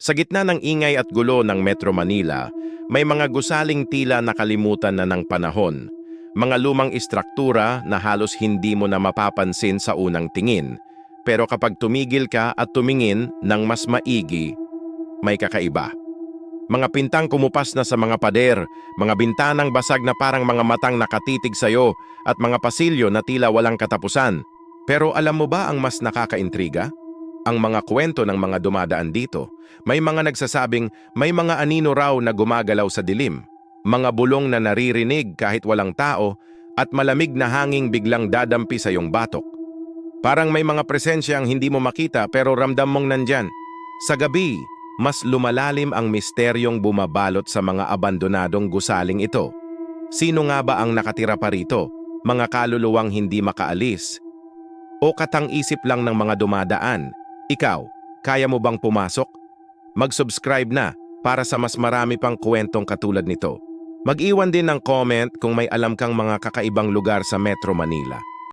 Sa gitna ng ingay at gulo ng Metro Manila, may mga gusaling tila nakalimutan na ng panahon. Mga lumang istruktura na halos hindi mo na mapapansin sa unang tingin. Pero kapag tumigil ka at tumingin ng mas maigi, may kakaiba. Mga pintang kumupas na sa mga pader, mga bintanang basag na parang mga matang nakatitig sa'yo, at mga pasilyo na tila walang katapusan. Pero alam mo ba ang mas nakakaintriga? Ang mga kwento ng mga dumadaan dito. May mga nagsasabing may mga anino raw na gumagalaw sa dilim. Mga bulong na naririnig kahit walang tao at malamig na hanging biglang dadampi sa iyong batok. Parang may mga presensyang hindi mo makita pero ramdam mong nandyan. Sa gabi, mas lumalalim ang misteryong bumabalot sa mga abandonadong gusaling ito. Sino nga ba ang nakatira pa rito? Mga kaluluwang hindi makaalis? O katang-isip lang ng mga dumadaan? Ikaw, kaya mo bang pumasok? Mag-subscribe na para sa mas marami pang kwentong katulad nito. Mag-iwan din ng comment kung may alam kang mga kakaibang lugar sa Metro Manila.